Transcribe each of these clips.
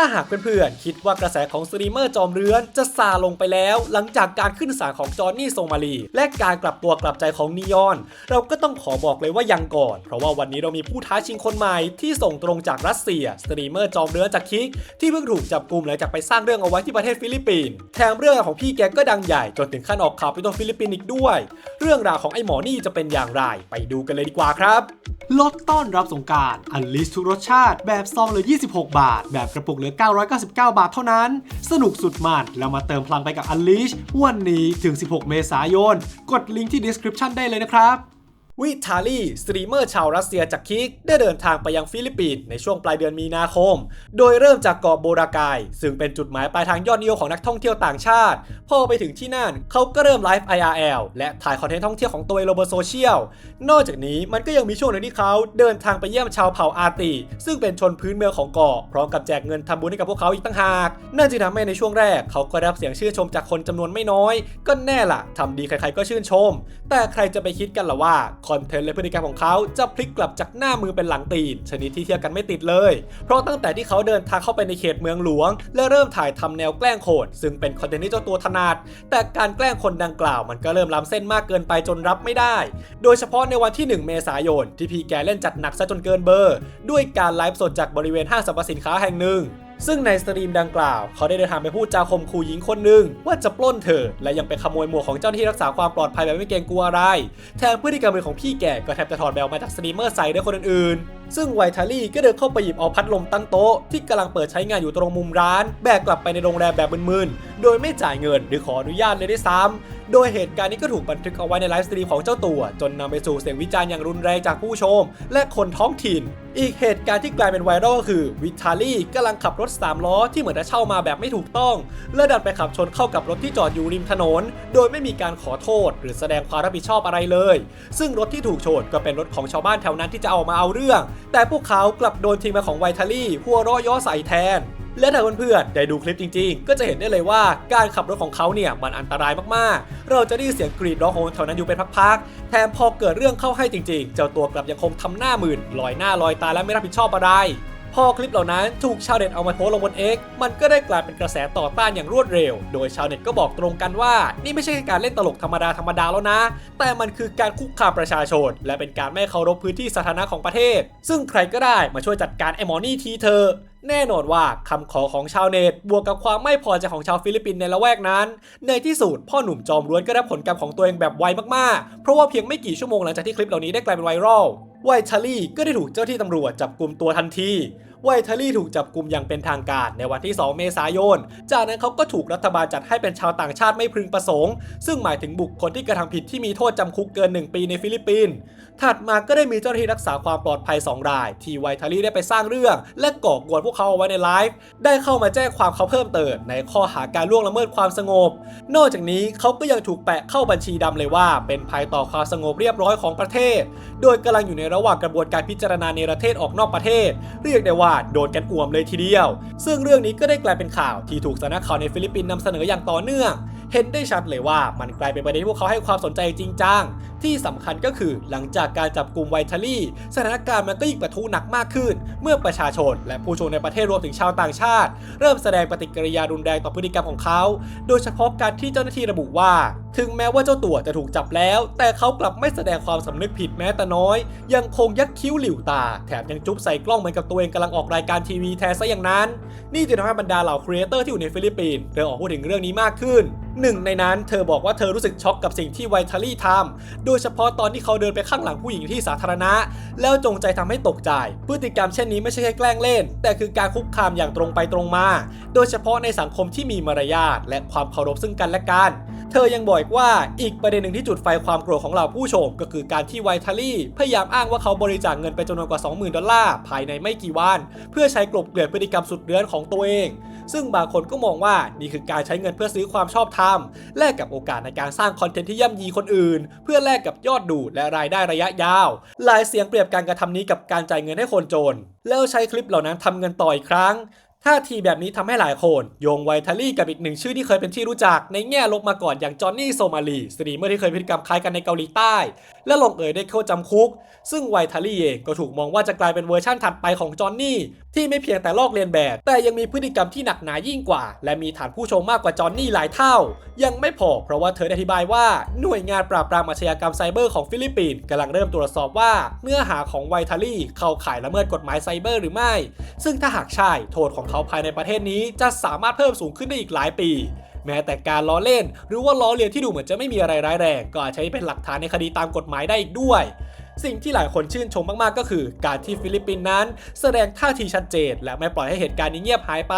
ถ้าหากเพื่อนๆคิดว่ากระแสของสตรีมเมอร์จอมเรือนจะซาลงไปแล้ว หลังจากการขึ้นศาลของจอห์นนี่โซมาลี และการกลับตัวกลับใจของนียอน เราก็ต้องขอบอกเลยว่ายังก่อน เพราะว่าวันนี้เรามีผู้ท้าชิงคนใหม่ที่ส่งตรงจากรัสเซีย สตรีมเมอร์จอมเรือนจากคิกที่เพิ่งถูกจับกลุ่มหลังจากไปสร้างเรื่องเอาไว้ที่ประเทศฟิลิปปินส์แถมเรื่องของพี่แกก็ดังใหญ่จนถึงขั้นออกข่าวไปตัวฟิลิปปินส์อีกด้วย เรื่องราวของไอ้หมอนี่จะเป็นอย่างไร ไปดูกันเลยดีกว่าครับลดต้อนรับสงการอันลิสทุกรสชาติแบบซองเลือ26 บาท แบบกระปุกเหลือ 999 บาทเท่านั้น สนุกสุดมันแล้วมาเติมพลังไปกับ Unleash วันนี้ถึง 16 เมษายน กดลิงก์ที่ description ได้เลยนะครับ วิทาลีสตรีมเมอร์ชาวรัสเซียจากคิก ได้เดินทางไปยังฟิลิปปินส์ในช่วงปลายเดือนมีนาคม โดยเริ่มจากเกาะโบรากาย ซึ่งเป็นจุดหมายปลายทางยอดนิยมของนักท่องเที่ยวต่างชาติ พอไปถึงที่นั่นเขาก็เริ่มไลฟ์ IRL และถ่ายคอนเทนต์ท่องเที่ยวของตัวเองลงบนโซเชียล นอกจากนี้มันก็ยังมีช่วงหนึ่งที่เขาเดินทางไปเยี่ยมชาวเผ่าอาร์ติ ซึ่งเป็นชนพื้นเมืองของเกาะพร้อมกับแจกเงินทำบุญให้กับพวกเขาอีกตั้งหากนั่นจึงทำให้ในช่วงแรก เขาก็ได้รับเสียงชื่นชมจากคนจำนวนไม่น้อย ก็แน่ล่ะทำดีใครๆก็ชื่นชม แต่ใครจะไปคิดกันล่ะว่าคอนเทนต์และพฤติกรรมของเขาจะพลิกกลับจากหน้ามือเป็นหลังตีน ชนิดที่เทียบกันไม่ติดเลย เพราะตั้งแต่ที่เขาเดินทางเข้าไปในเขตเมืองหลวง และเริ่มถ่ายทำแนวแกล้งโขดซึ่งเป็นคอนเทนต์ที่เจ้าตัวถนัดแต่การแกล้งคนดังกล่าวมันก็เริ่มล้ำเส้นมากเกินไปจนรับไม่ได้ โดยเฉพาะในวันที่ 1 เมษายนที่พีแกเล่นจัดหนักซะจนเกินเบอร์ ด้วยการไลฟ์สดจากบริเวณห้างสรรพสินค้าแห่งหนึ่ง ซึ่งในสตรีมดังกล่าว เขาได้เดินทางไปพูดจาข่มขู่หญิงคนหนึ่งว่าจะปล้นเธอ และยังไปขโมยหมวกของเจ้าหน้าที่รักษาความปลอดภัยแบบไม่เกรงกลัวอะไร แถมพฤติกรรมของพี่แก่ก็แทบจะถอดแบบมาจากสตรีมเมอร์ใส่ด้วยคนอื่นๆ ซึ่งไวทารี่ก็เดินเข้าไปหยิบเอาพัดลมตั้งโต๊ะที่กำลังเปิดใช้งานอยู่ตรงมุมร้าน แบกกลับไปในโรงแรมแบบมึนๆ โดยไม่จ่ายเงินหรือขออนุญาตเลยด้วยซ้ำโดยเหตุการณ์นี้ก็ถูกบันทึกเอาไว้ในไลฟ์สตรีมของเจ้าตัว จนนำไปสู่เสียงวิจารณ์อย่างรุนแรงจากผู้ชม และคนท้องถิ่น อีกเหตุการณ์ที่กลายเป็นไวรัลก็คือวิทาลี่กำลังขับรถ3ล้อที่เหมือนจะเช่ามาแบบไม่ถูกต้อง และดันไปขับชนเข้ากับรถที่จอดอยู่ริมถนน โดยไม่มีการขอโทษ หรือแสดงความรับผิดชอบอะไรเลย ซึ่งรถที่ถูกชนก็เป็นรถของชาวบ้านแถวนั้นที่จะเอามาเอาเรื่องแต่พวกเขากลับโดนทีมมาของไวทาลี่หัวร้อยย่อใส่แทน และถ้าเพื่อนๆได้ดูคลิปจริงๆ ก็จะเห็นได้เลยว่าการขับรถของเขาเนี่ยมันอันตรายมากๆ เราจะได้ยินเสียงกรีดร้องของคนแถวนั้นอยู่เป็นพักๆ แถมพอเกิดเรื่องเข้าให้จริงๆ เจ้าตัวกลับยังคงทำหน้ามื่นลอยหน้าลอยตาและไม่รับผิดชอบอะไร พอคลิปเหล่านั้นถูกชาวเน็ตเอามาโพสลงบน X มันก็ได้กลายเป็นกระแสต่อต้านอย่างรวดเร็ว โดยชาวเน็ตก็บอกตรงกันว่า นี่ไม่ใช่การเล่นตลกธรรมดาธรรมดาแล้วนะ แต่มันคือการคุกคามประชาชน และเป็นการไม่เคารพพื้นที่สาธารณะของประเทศ ซึ่งใครก็ได้มาช่วยจัดการไอ้หมอนี่ทีเธอแน่นอนว่าคำขอของชาวเน็ต บวกกับความไม่พอใจของชาวฟิลิปปินส์ในละแวกนั้น ในที่สุดพ่อหนุ่มจอมร้วนก็ได้ผลกรรมของตัวเองแบบไวมากๆ เพราะว่าเพียงไม่กี่ชั่วโมงหลังจากที่คลิปเหล่านี้ได้กลายเป็นไวรัลไวทารี่ก็ได้ถูกเจ้าที่ตำรวจจับกลุ่มตัวทันที ไวทารี่ถูกจับกลุ่มอย่างเป็นทางการในวันที่ 2 เมษายน จากนั้นเขาก็ถูกรัฐบาลจัดให้เป็นชาวต่างชาติไม่พึงประสงค์ ซึ่งหมายถึงบุคคลที่กระทำผิดที่มีโทษจำคุกเกิน 1 ปีในฟิลิปปินส์ ถัดมาก็ได้มีเจ้าหน้าที่รักษาความปลอดภัย 2 ราย ที่ไวทารีได้ไปสร้างเรื่อง และก่อกวนพวกเขาเอาไว้ในไลฟ์ได้เข้ามาแจ้งความเขาเพิ่มเติมในข้อหาการล่วงละเมิดความสงบ นอกจากนี้เขาก็ยังถูกแปะเข้าบัญชีดำเลยว่า เป็นภัยต่อความสงบเรียบร้อยของประเทศ โดยกำลังอยู่ในระหว่างกระบวนการพิจารณาในประเทศออกนอกประเทศ เรียกได้ว่าโดนกันอ่วมเลยทีเดียว ซึ่งเรื่องนี้ก็ได้กลายเป็นข่าวที่ถูกสำนักข่าวในฟิลิปปินส์นำเสนออย่างต่อเนื่องเห็นได้ชัดเลยว่ามันกลายเป็นประเด็นที่พวกเขาให้ความสนใจจริงจัง ที่สำคัญก็คือหลังจากการจับกลุ่มไวทารี่สถานการณ์มันก็ยิ่งปะทุหนักมากขึ้น เมื่อประชาชน และผู้ชมในประเทศรวมถึงชาวต่างชาติ เริ่มแสดงปฏิกิริยารุนแรงต่อพฤติกรรมของเขา โดยเฉพาะการที่เจ้าหน้าที่ระบุว่า ถึงแม้ว่าเจ้าตัวจะถูกจับแล้ว แต่เขากลับไม่แสดงความสำนึกผิดแม้แต่น้อย ยังคงยักคิ้วหลิวตา แถมยังจุ๊บใส่กล้องเหมือนกับตัวเองกำลังออกรายการทีวีแทนซะอย่างนั้น นี่จะทำให้บรรดาเหล่าครีเอเตอร์ที่อยู่ในฟิลิปปินส์เริ่มออกพูดถึงเรื่องนี้มากขึ้นหนึ่งในนั้นเธอบอกว่าเธอรู้สึกช็อกกับสิ่งที่ไวทารี่ทำโดยเฉพาะตอนที่เขาเดินไปข้างหลังผู้หญิงที่สาธารณะ แล้วจงใจทำให้ตกใจ พฤติกรรมเช่นนี้ไม่ใช่แค่แกล้งเล่น แต่คือการคุกคามอย่างตรงไปตรงมา โดยเฉพาะในสังคมที่มีมารยาทและความเคารพซึ่งกันและกัน เธอยังบอกว่าอีกประเด็นหนึ่งที่จุดไฟความโกรธของเหล่าผู้ชม ก็คือการที่ไวทารี่พยายามอ้างว่าเขาบริจาคเงินไปจำนวนกว่า 20,000 ดอลลาร์ภายในไม่กี่วัน เพื่อใช้กลบเกลื่อนพฤติกรรมสุดเรื้อนของตัวเอง ซึ่งบางคนก็มองว่านี่คือการใช้เงินเพื่อซื้อความชอบธรรมแลกกับโอกาสในการสร้างคอนเทนต์ที่ย่ำยีคนอื่น เพื่อแลกกับยอดดูและรายได้ระยะยาว หลายเสียงเปรียบการกระทำนี้กับการจ่ายเงินให้คนจน แล้วใช้คลิปเหล่านั้นทำเงินต่ออีกครั้ง ท่าทีแบบนี้ทำให้หลายคนโยงไวทารี่กับอีกหนึ่งชื่อที่เคยเป็นที่รู้จัก ในแง่ลบมาก่อนอย่างจอห์นนี่โซมาลีสตรีมเมอร์ที่เคยพฤติกรรมคล้ายกันในเกาหลีใต้ และลงเอยได้เข้าจำคุก ซึ่งไวทารี่เองก็ถูกมองว่าจะกลายเป็นเวอร์ชั่นถัดไปของจอห์นนี่ที่ไม่เพียงแต่ลอกเลียนแบบ แต่ยังมีพฤติกรรมที่หนักหนายิ่งกว่า และมีฐานผู้ชมมากกว่าจอห์นนี่หลายเท่า ยังไม่พอเพราะว่าเธอได้อธิบายว่าหน่วยงานปราบปรามอาชญากรรมไซเบอร์ของฟิลิปปินส์กำลังเริ่มตรวจสอบว่าเนื้อหาของไวทารี่เข้าข่ายละเมิดกฎหมายไซเบอร์หรือไม่ ซึ่งถ้าหากใช่โทษของเขาภายในประเทศนี้จะสามารถเพิ่มสูงขึ้นได้อีกหลายปี แม้แต่การล้อเล่น หรือว่าล้อเลียนที่ดูเหมือนจะไม่มีอะไรร้ายแรง ก็อาจใช้เป็นหลักฐานในคดีตามกฎหมายได้อีกด้วย สิ่งที่หลายคนชื่นชมมากๆ ก็คือ การที่ฟิลิปปินส์นั้น แสดงท่าทีชัดเจน และไม่ปล่อยให้เหตุการณ์นี้เงียบหายไป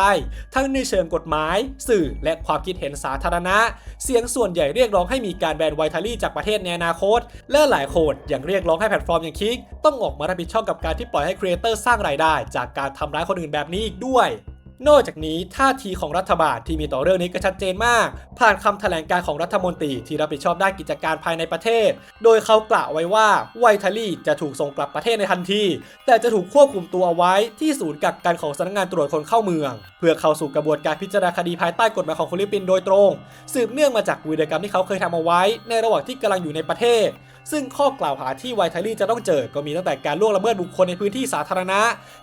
ทั้งในเชิงกฎหมาย สื่อและความคิดเห็นสาธารณะ เสียงส่วนใหญ่เรียกร้องให้มีการแบนไวทารี่จากประเทศในอนาคต และหลายคนยังเรียกร้องให้แพลตฟอร์มอย่างคิกต้องออกมารับผิดชอบกับการที่ปล่อยให้ครีเอเตอร์สร้างรายได้ จากการทำร้ายคนอื่นแบบนี้อีกด้วย นอกจากนี้ท่าทีของรัฐบาลที่มีต่อเรื่องนี้ก็ชัดเจนมาก ผ่านคำแถลงการของรัฐมนตรีที่รับผิดชอบด้านกิจการภายในประเทศ โดยเขากล่าวไว้ว่าไวทารี่จะถูกส่งกลับประเทศในทันที แต่จะถูกควบคุมตัวเอาไว้ที่ศูนย์กักกันของสำนักงานตรวจคนเข้าเมือง เพื่อเข้าสู่กระบวนการพิจารณาคดีภายใต้กฎหมายของฟิลิปปินส์โดยตรง สืบเนื่องมาจากวีรกรรมที่เขาเคยทำเอาไว้ ในระหว่างที่กำลังอยู่ในประเทศ ซึ่งข้อกล่าวหาที่ไวทารี่จะต้องเจอ ก็มีตั้งแต่การล่วงละเมิดบุคคลในพื้นที่สาธารณะ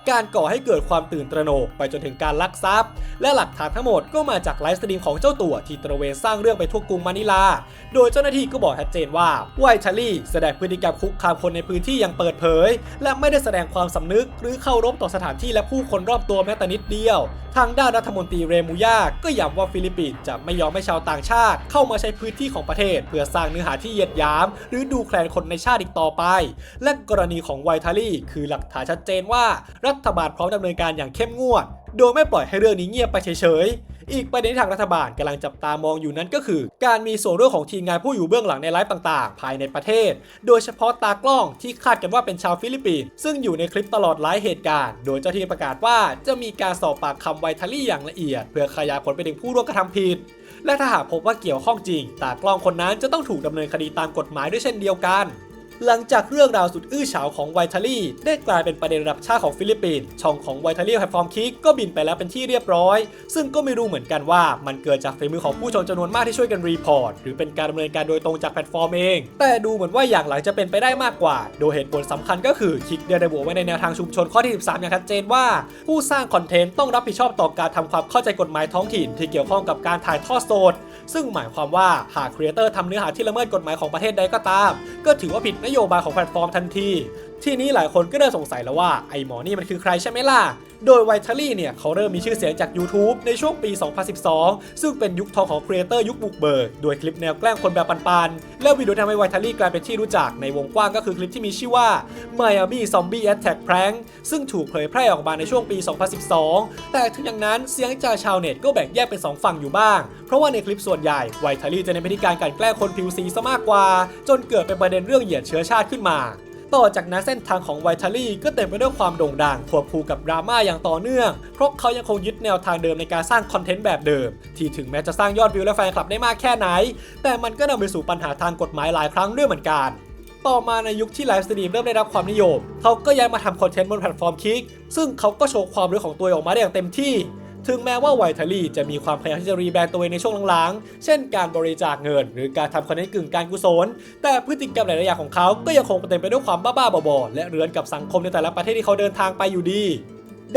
การก่อให้เกิดความตื่นตระหนกไปจนถึงการลักทรัพย์ และหลักฐานทั้งหมดก็มาจากไลฟ์สตรีมของเจ้าตัวที่ตระเวนสร้างเรื่องไปทั่วกรุงมะนิลา โดยเจ้าหน้าที่ก็บอกชัดเจนว่าไวทารี่แสดงพฤติกรรมคุกคามคนในพื้นที่อย่างเปิดเผย และไม่ได้แสดงความสำนึก หรือเข้ารบต่อสถานที่และผู้คนรอบตัวแม้แต่นิดเดียว ทางด้านรัฐมนตรีเรมูยาก็ย้ำว่าฟิลิปปินส์จะไม่ยอมให้ชาวต่างชาติ เข้ามาใช้พื้นที่ของประเทศ เพื่อสร้างเนื้อหาที่เหยียดหยาม หรือดูแคลนคนในชาติอีกต่อไป และกรณีของไวทารี่คือหลักฐานชัดเจนว่า รัฐบาลพร้อมดำเนินการอย่างเข้มงวด โดยไม่ปล่อยให้เรื่องนี้เงียบไปเฉยๆ อีกประเด็นที่ทางรัฐบาลกำลังจับตามองอยู่นั้นก็คือ การมีส่วนร่วมของทีมงานผู้อยู่เบื้องหลังในไลฟ์ต่างๆ ภายในประเทศ โดยเฉพาะตากล้องที่คาดกันว่าเป็นชาวฟิลิปปินส์ซึ่งอยู่ในคลิปตลอดหลายเหตุการณ์ โดยเจ้าหน้าที่ประกาศว่าจะมีการสอบปากคำไวทารี่อย่างละเอียด เพื่อขยายผลไปถึงผู้ร่วมกระทำผิด และถ้าหากพบว่าเกี่ยวข้องจริง ตากล้องคนนั้นจะต้องถูกดำเนินคดีตามกฎหมายด้วยเช่นเดียวกัน หลังจากเรื่องราวสุดอื้อฉาวของไวทารี่ได้กลายเป็นประเด็นระดับชาติของฟิลิปปินส์ช่องของไวทารี่แพลตฟอร์มคิกก็บินไปแล้วเป็นที่เรียบร้อย ซึ่งก็ไม่รู้เหมือนกันว่ามันเกิดจากฝีมือของผู้ชมจำนวนมากที่ช่วยกันรีพอร์ตหรือเป็นการดำเนินการโดยตรงจากแพลตฟอร์มเอง แต่ดูเหมือนว่าอย่างหลังจะเป็นไปได้มากกว่า โดยเหตุผลสำคัญก็คือคิกได้ระบุไว้ในแนวทางชุมชนข้อที่ 13 อย่างชัดเจนว่า ผู้สร้างคอนเทนต์ต้องรับผิดชอบต่อการทำความเข้าใจกฎหมายท้องถิ่น ที่เกี่ยวข้องกับการถ่ายทอดสดซึ่งหมายความว่าหากครีเอเตอร์ทำเนื้อหาที่ละเมิดกฎหมายของประเทศใดก็ตาม ก็ถือว่าผิดนโยบายของแพลตฟอร์มทันทีทีนี้หลายคนก็เริ่มสงสัยแล้วว่าไอ้หมอนี่มันคือใครใช่ไหมล่ะ โดยไวท์ทารี่เนี่ยเขาเริ่มมีชื่อเสียงจาก YouTube ในช่วงปี 2012 ซึ่งเป็นยุคทองของครีเอเตอร์ยุคบุกเบิกโดยคลิปแนวแกล้งคนแบบปันๆ และวิดีโอทำให้ไวท์ทารี่กลายเป็นที่รู้จักในวงกว้างก็คือคลิปที่มีชื่อว่า Miami Zombie Attack Prank ซึ่งถูกเผยแพร่ออกมาในช่วงปี 2012 แต่ถึงอย่างนั้นเสียงจากชาวเน็ตก็แบ่งแยกเป็นสองฝั่งอยู่บ้าง เพราะว่าในคลิปส่วนใหญ่ไวท์ทารี่จะเน้นไปที่การกลั่นแกล้งคนผิวสีซะมากกว่า จนเกิดเป็นประเด็นเรื่องเหยียดเชื้อชาติขึ้นมา ต่อจากนั้นเส้นทางของไวท์ทารี่ก็เต็มไปด้วยความโด่งดังควบคู่กับดราม่าอย่างต่อเนื่อง เพราะเขายังคงยึดแนวทางเดิมในการสร้างคอนเทนต์แบบเดิม ที่ถึงแม้จะสร้างยอดวิวและแฟนคลับได้มากแค่ไหน แต่มันก็นำไปสู่ปัญหาทางกฎหมายหลายครั้งด้วยเหมือนกัน ต่อมาในยุคที่ไลฟ์สตรีมเริ่มได้รับความนิยม เขาก็ย้ายมาทำคอนเทนต์บนแพลตฟอร์มคิกซึ่งเขาก็โชว์ความรู้ของตัวเองออกมาได้อย่างเต็มที่ ถึงแม้ว่าไวท์ทารี่จะมีความพยายามที่จะรีแบรนด์ตัวเองในช่วงหลังๆ เช่นการบริจาคเงิน หรือการทำคอนเทนต์กึ่งการกุศล แต่พฤติกรรมหลายๆอย่างของเขาก็ยังคงเต็มไปด้วยความบ้าๆบอๆและเรือนกับสังคมในแต่ละประเทศที่เขาเดินทางไปอยู่ดี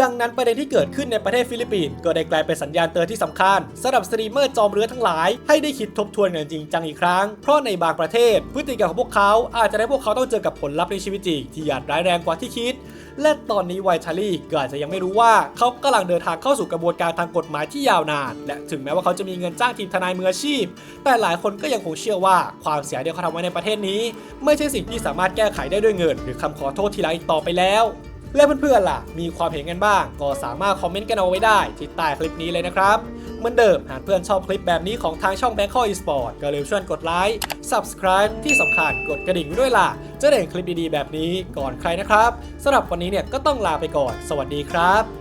ดังนั้นประเด็นที่เกิดขึ้นในประเทศฟิลิปปินส์ก็ได้กลายเป็นสัญญาณเตือนที่สำคัญสำหรับสตรีมเมอร์จอมเรือทั้งหลาย ให้ได้คิดทบทวนกันจริงจังอีกครั้ง เพราะในบางประเทศ พฤติกรรมของพวกเขาอาจจะได้พวกเขาต้องเจอกับผลลัพธ์ในชีวิตจริงที่อาจร้ายแรงกว่าที่คิด และตอนนี้ไวท์ชารี่ก็อาจจะยังไม่รู้ว่าเขากำลังเดินทางเข้าสู่กระบวนการทางกฎหมายที่ยาวนาน และถึงแม้ว่าเขาจะมีเงินจ้างทีมทนายมืออาชีพ แต่หลายคนก็ยังคงเชื่อว่าความเสียหายที่เขาทำไว้ในประเทศนี้ ไม่ใช่สิ่งที่สามารถแก้ไขได้ด้วยเงิน หรือคำขอโทษทีหลังอีกต่อไปแล้ว และเพื่อนๆล่ะ มีความเห็นกันบ้าง ก็สามารถคอมเมนต์กันเอาไว้ได้ที่ใต้คลิปนี้เลยนะครับ เหมือนเดิมหากเพื่อนชอบคลิปแบบนี้ของทางช่อง Bangkok Esport ก็ลืมช่วยกดไลค์ Subscribe ที่สำคัญกดกระดิ่งไว้ด้วยล่ะ จะได้เห็นคลิปดีๆแบบนี้ก่อนใครนะครับสำหรับวันนี้เนี่ยก็ต้องลาไปก่อน สวัสดีครับ